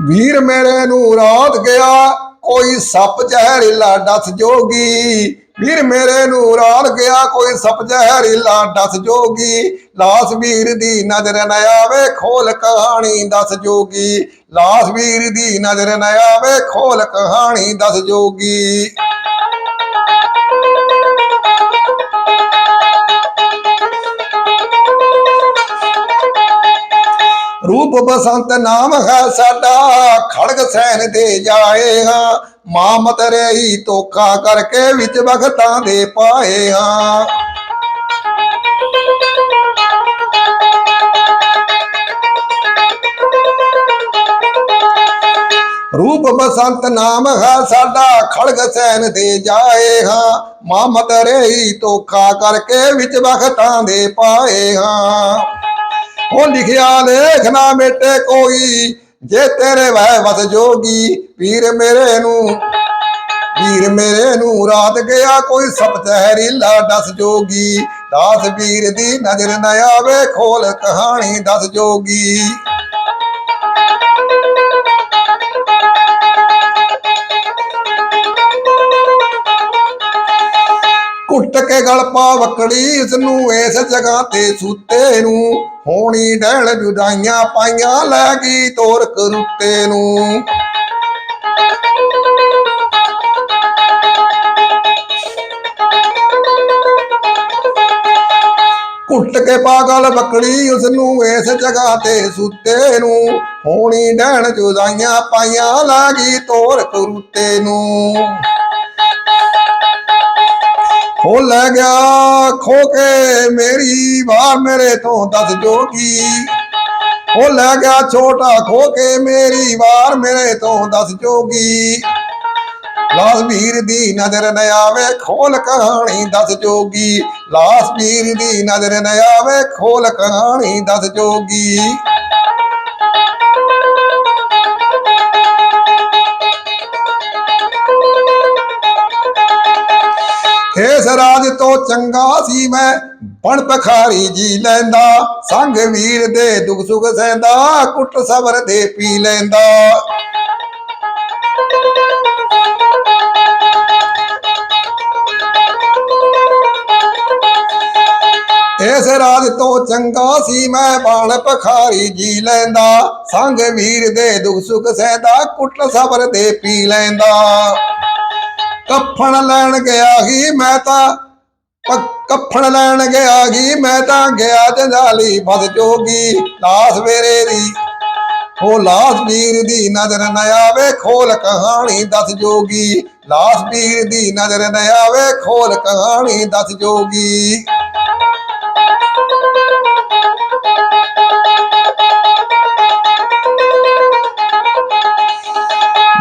ਵੀਰ ਮੇਰੇ ਨੂੰ ਰਾਤ ਗਿਆ। ਕੋਈ ਸੱਪ ਜ਼ਹਿਰੀਲਾ ਡਸ ਜੋਗੀ। ਵੀਰ ਮੇਰੇ ਨੂੰ ਰਾਤ ਗਿਆ, ਕੋਈ ਸੱਪ ਜ਼ਹਿਰੀਲਾ ਡਸ ਜੋਗੀ। ਲਾਸ ਵੀਰ ਦੀ ਨਜ਼ਰ ਨ ਆਵੇ, ਖੋਲ ਕਹਾਣੀ ਦੱਸ ਜੋਗੀ। ਲਾਸ ਵੀਰ ਦੀ ਨਜ਼ਰ ਨ ਆਵੇ, ਖੋਲ ਕਹਾਣੀ ਦੱਸ ਜੋਗੀ। ਰੂਪ ਬਸੰਤ ਨਾਮ ਹੈ ਸਾਡਾ, ਖੜਗ ਸੈਨ ਦੇ ਜਾਏਗਾ ਮਾਂ ਰਹੀ ਤੋਖਾ ਕਰਕੇ ਵਿੱਚ ਵਖਤਾਂ ਦੇ ਪਾਏ ਰੂਪ ਬਸੰਤ ਨਾਮ ਹੈ ਸਾਡਾ, ਖੜਗ ਸੈਨ ਦੇ ਜਾਏ ਹਾਂ ਮਾਮਤ ਰਹੀ ਤੋਖਾ ਕਰਕੇ ਵਿੱਚ ਵਖਤਾਂ ਦੇ ਪਾਏ ਹਾਂ ਉਹ ਲਿਖਿਆ, ਲੇਖ ਨਾ ਮਿਟੇ ਕੋਈ, ਜੇ ਤੇਰੇ ਵਹਿ ਵਸ ਜੋਗੀ ਪੀਰ ਮੇਰੇ ਨੂੰ, ਵੀਰ ਮੇਰੇ ਨੂੰ ਰਾਤ ਗਿਆ ਕੋਈ ਸਪ ਦੱਸ ਜੋਗੀ, ਦਾਸ ਵੀਰ ਦੀ ਨਜ਼ਰ ਨ ਆਵੇ ਖੋਲ ਕਹਾਣੀ ਦੱਸ ਜੋਗੀ। ਕੇ ਗਲ ਪਾ ਵਕੜੀ ਇਸ ਨੂੰ ਇਸ ਜਗ੍ਹਾ ਤੇ ਸੁੱਤੇ ਨੂੰ। ਹੋਣੀ ਡਹਿਣ ਜੁਦਾਈਆਂ ਪਾਈਆਂ ਲੈ ਗਈ ਤੋਰ ਕਰੁੱਤੇ ਨੂੰ। ਕੁੱਟ ਕੇ ਪਾਗਲ ਬੱਕੜੀ ਉਸ ਨੂੰ ਇਸ ਜਗ੍ਹਾ ਤੇ ਸੁੱਤੇ ਨੂੰ। ਹੋਣੀ ਡਹਿਣ ਜੁਦਾਈਆਂ ਪਾਈਆਂ ਲੈ ਗਈ ਤੋਰ ਕਰੂਤੇ ਨੂੰ। ਹੋ ਲੈ ਗਿਆ ਖੋ ਕੇ ਮੇਰੀ ਵਾਰ ਮੇਰੇ ਤੋਂ ਦੱਸ ਜੋਗੀ ਹੋ ਲੈ ਗਿਆ ਛੋਟਾ ਖੋ ਕੇ ਮੇਰੀ ਵਾਰ ਮੇਰੇ ਤੋਂ ਦੱਸ ਜੋਗੀ ਲਾਸ ਵੀਰ ਦੀ ਨਜ਼ਰ ਨ ਆਵੇ ਖੋਲ ਕਹਾਣੀ ਦੱਸ ਜੋਗੀ ਲਾਸ ਵੀਰ ਦੀ ਨਜ਼ਰ ਨ ਆਵੇ ਖੋਲ ਕਹਾਣੀ ਦੱਸ ਜੋਗੀ ਰਾਜ ਤੋਂ ਚੰਗਾ ਸੀ ਮੈਂ। ਬਣ ਪਖਾਰੀ ਜੀ ਲੈਂਦਾ। ਸੰਗ ਵੀਰ ਦੇ ਦੁੱਖ ਸੁਖ ਸਹਿੰਦਾ। ਕੁੱਟ ਸਬਰ ਦੇ ਪੀ ਲੈਂਦਾ। ਇਸ ਰਾਜ ਤੋਂ ਚੰਗਾ ਸੀ ਮੈਂ। ਬਾਣ ਪਖਾਰੀ ਜੀ ਲੈਂਦਾ। ਸੰਗ ਵੀਰ ਦੇ ਦੁੱਖ ਸੁਖ ਸਹਿਦਾ। ਕੁੱਟ ਸਬਰ ਦੇ ਪੀ ਲੈਂਦਾ। ਕੱਫਣ ਲੈਣ ਗਿਆ ਹੀ ਮੈਂ ਤਾਂ। ਕੱਫਣ ਲੈਣ ਗਿਆ ਗੀ, ਮੈਂ ਤਾਂ ਗਿਆ ਜੰਜਾਲੀ ਫਸ ਜੋਗੀ ਲਾਸ ਵੇਰੇ ਦੀ ਉਹ ਲਾਸ ਵੀਰ ਦੀ ਨਜ਼ਰ ਨ ਆਵੇ, ਖੋਲ ਕਹਾਣੀ ਦੱਸ ਜੋਗੀ। ਲਾਸ ਵੀਰ ਦੀ ਨਜ਼ਰ ਨ ਆਵੇ, ਖੋਲ ਕਹਾਣੀ ਦੱਸ ਜੋਗੀ।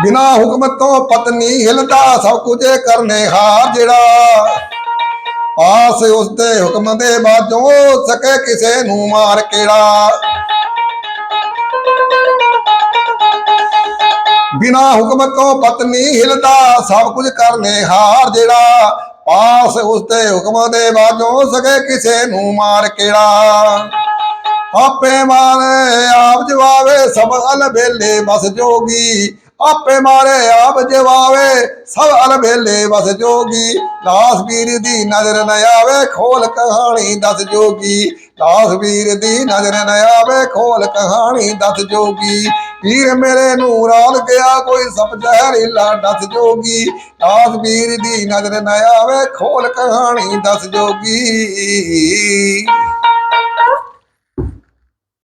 ਬਿਨਾ ਹੁਕਮ ਤੋਂ ਪਤਨੀ ਹਿਲਦਾ ਸਭ ਕੁਝ ਕਰਨੇ ਹਾਰ ਜਿਹੜਾ। ਆਸ ਉਸ ਦੇ ਹੁਕਮ ਦੇ ਬਾਝੋਂ ਸਕੇ ਕਿਸੇ ਨੂੰ ਮਾਰ ਕਿਹੜਾ। ਬਿਨਾ ਹੁਕਮ ਤੋਂ ਪਤਨੀ ਹਿਲਦਾ, ਸਭ ਕੁਝ ਕਰਨੇ ਹਾਰ ਜਿਹੜਾ। ਪਾਸ ਉਸ ਦੇ ਹੁਕਮ ਦੇ ਬਾਝੋਂ ਸਕੇ ਕਿਸੇ ਨੂੰ ਮਾਰ ਕਿਹੜਾ। ਆਪੇ ਮਾਰੇ ਆਪ ਜਵਾਵੇ, ਸਭ ਅਲ ਵੇਲੇ ਬਸ ਜੋਗੀ। ਆਪੇ ਮਾਰੇ ਆਪ ਜਵਾਵੇ, ਸਭ ਅਲ ਵੇਲੇ ਜੋਗੀ। ਲਾਸ ਵੀਰ ਦੀ ਨਜ਼ਰ ਨ ਆਵੇ, ਖੋਲ ਕਹਾਣੀ ਦੱਸ ਜੋਗੀ। ਲਾਸ ਵੀਰ ਦੀ ਨਜ਼ਰ ਨ ਆਵੇ, ਖੋਲ ਕਹਾਣੀ ਦੱਸ ਜੋਗੀ। ਵੀਰ ਮੇਰੇ ਨੂੰ ਰਾਲ ਗਿਆ, ਕੋਈ ਸਭ ਜ਼ਹਿਰੀਲਾ ਦੱਸ ਜੋਗੀ। ਲਾਸ ਵੀਰ ਦੀ ਨਜ਼ਰ ਨ ਆਵੇ, ਖੋਲ ਕਹਾਣੀ ਦੱਸ ਜੋਗੀ।